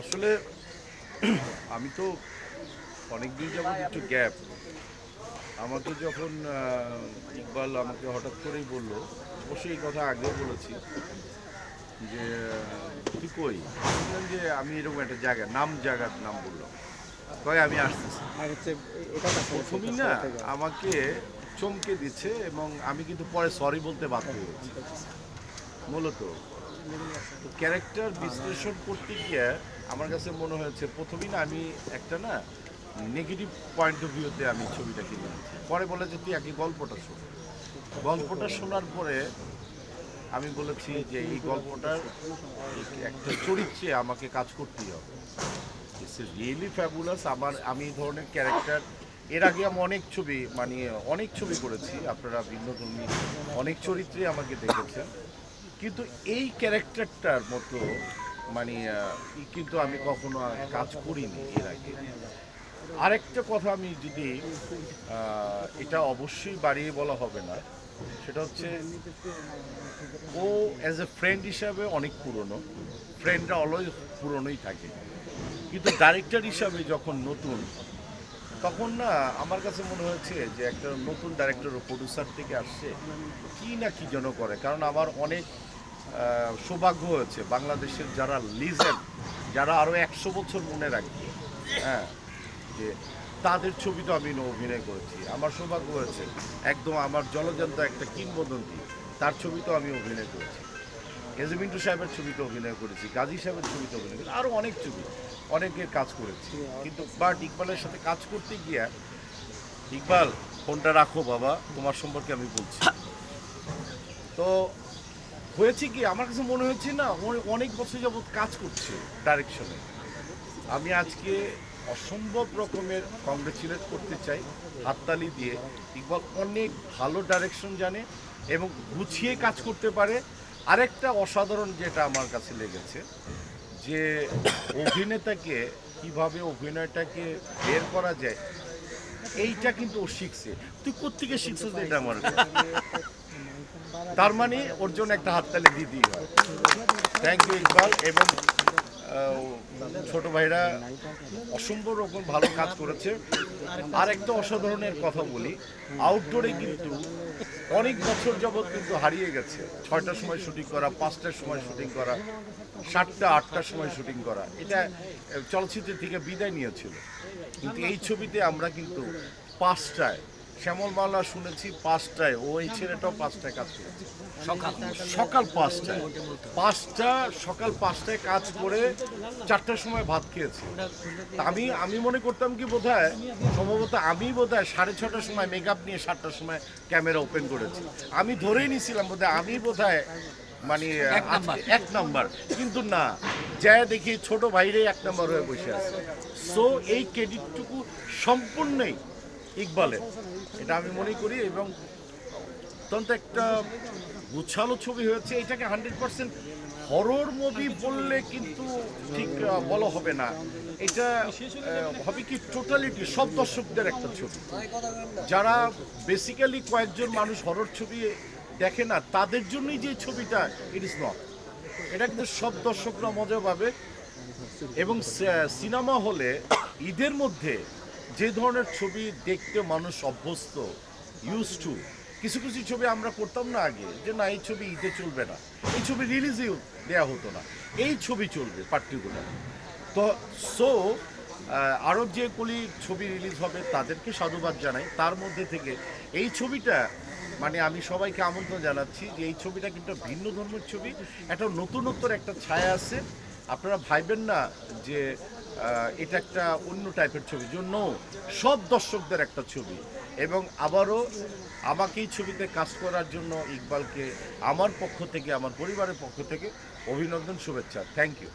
আসলে আমি তো অনেক দিন যাবত একটু গ্যাপ আমাকে যখন ইকবাল আমাকে হঠাৎ করেই বলল অবশ্যই এই কথা আগেও বলেছি যে তুই কই? বললাম যে আমি এরকম একটা জায়গা নাম জায়গার নাম বললাম। কয় আমি আসতেছি। প্রথমেই না আমাকে চমকে দিচ্ছে এবং আমি কিন্তু পরে সরি বলতে বাধ্য হয়েছি। মূলত ক্যারেক্টার বিশ্লেষণ করতে গিয়ে আমার কাছে মনে হয়েছে, প্রথমেই না আমি একটা না নেগেটিভ পয়েন্ট অফ ভিউতে আমি ছবিটা কিনে পরে বলে যে তুই আগে গল্পটা শোন। গল্পটা শোনার পরে আমি বলেছি যে এই গল্পটার একটা চরিত্রে আমাকে কাজ করতেই হবে। রিয়েলি ফ্যাবুলাস আমার, আমি এই ধরনের ক্যারেক্টার, এর আগে আমি অনেক ছবি মানে অনেক ছবি করেছি। আপনারা ভিন্নধর্মী অনেক চরিত্রে আমাকে দেখেছেন। কিন্তু এই ক্যারেক্টারটার মতো মানে কিন্তু আমি কখনো কাজ করিনি এর আগে। আরেকটা কথা আমি যদি এটা অবশ্যই বাড়িয়ে বলা হবে না, সেটা হচ্ছে, ও অ্যাজ এ ফ্রেন্ড হিসাবে অনেক পুরনো ফ্রেন্ডরা অলওয়েজ পুরনোই থাকে। কিন্তু ডাইরেক্টর হিসাবে যখন নতুন তখন না আমার কাছে মনে হয়েছে যে একটা নতুন ডাইরেক্টর ও প্রডিউসার থেকে আসছে, কি না কি যেন করে। কারণ আমার অনেক সৌভাগ্য হয়েছে বাংলাদেশের যারা লিজেন্ড যারা আরও একশো বছর মনে রাখবে হ্যাঁ যে তাদের ছবি তো আমি অভিনয় করেছি। আমার সৌভাগ্য হয়েছে, একদম আমার জলজন্ত একটা কিংবদন্তি, তার ছবি তো আমি অভিনয় করেছি। এজে সাহেবের ছবিতে অভিনয় করেছি, গাজী সাহেবের ছবিতে অভিনয় করেছি আরও অনেক ছবি, অনেকের কাজ করেছি। কিন্তু বাট ইকবালের সাথে কাজ করতে গিয়া, ইকবাল, ফোনটা রাখো বাবা, তোমার সম্পর্কে আমি বলছি। তো হয়েছে কি, আমার কাছে মনে হচ্ছে না অনেক বছর যাবত কাজ করছে ডাইরেকশনে আমি আজকে অসম্ভব রকমের কংগ্রেচুলেট করতে চাই, হাততালি দিয়ে। ইকবাল অনেক ভালো ডাইরেকশন জানে এবং গুছিয়ে কাজ করতে পারে। আরেকটা অসাধারণ যেটা আমার কাছে লেগেছে, যে অভিনেতাকে কীভাবে অভিনয়টাকে বের করা যায়, এইটা কিন্তু ও শিখছে। তুই কোত্থেকে শিখছিস এটা আমার? তার মানে ওর জন্য একটা হাততালি দিদি হয়। থ্যাংক ইউ ইকবাল, এবং ছোট ভাইরা অসম্ভব রকম ভালো কাজ করেছে। আর একটা অসাধারণের কথা বলি আউটডোরে কিন্তু অনেক বছর যাবৎ কিন্তু হারিয়ে গেছে। ছয়টার সময় শুটিং করা পাঁচটার সময় শুটিং করা সাতটা আটটার সময় শুটিং করা। এটা আহ, চলচ্চিত্র থেকে বিদায় নিয়েছিল। কিন্তু এই ছবিতে আমরা কিন্তু পাঁচটায় শ্যামল মাল্লা শুনেছি পাঁচটায় ওই ছেলেটাও পাঁচটায় কাজ করেছে। সকাল। সকাল পাঁচটায়। পাঁচটা সকাল পাঁচটায় কাজ করে চারটার সময় ভাত খেয়েছি। আমি আমি মনে করতাম কি বোধ হয় সম্ভবত আমি বোধ হয় সাড়ে ছটার সময় মেকআপ নিয়ে সাতটার সময় ক্যামেরা ওপেন করেছি। আমি ধরেই নিছিলাম বোধ হয় আমি বোধ হয় মানে এক নাম্বার। কিন্তু না যায় দেখি ছোট ভাইরে এক নাম্বার হয়ে বসে আছে। সো এই ক্রেডিটটুকু সম্পূর্ণই ইকবালের। এটা আমি মনে করি এবং অত্যন্ত একটা গুছালো ছবি হয়েছে। এটাকে হান্ড্রেড পার্সেন্ট হরর মুভি বললে কিন্তু ঠিক বলা হবে না। এটা হবে কি টোটালিটি সব দর্শকদের একটা ছবি। যারা বেসিক্যালি কয়েকজন মানুষ হরর ছবি দেখে না, তাদের জন্যই যে ছবিটা ইট ইজ নট এটা কিন্তু সব দর্শকরা মজা পাবে। এবং সিনেমা হলে ঈদের মধ্যে যে ধরনের ছবি দেখতে মানুষ অভ্যস্ত ইউজ টু কিছু কিছু ছবি আমরা করতাম না আগে, যে না, এই ছবি ঈদে চলবে না, এই ছবি রিলিজেও দেওয়া হতো না, এই ছবি চলবে পার্টিকুলার তো সো আরও যে কলি ছবি রিলিজ হবে, তাদেরকে সাধুবাদ জানাই, তার মধ্যে থেকে এই ছবিটা মানে আমি সবাইকে আমন্ত্রণ জানাচ্ছি যে এই ছবিটা কিন্তু ভিন্ন ধর্মের ছবি, একটা নতুনত্বর একটা ছায়া আছে, আপনারা ভাইবেন না যে এটা একটা অন্য টাইপের ছবি জন্য সব দর্শকদের একটা ছবি। এবং আবারও আমাকেই ছবিতে কাজ করার জন্য ইকবালকে, আমার পক্ষ থেকে, আমার পরিবারের পক্ষ থেকে অভিনন্দন, শুভেচ্ছা। Thank you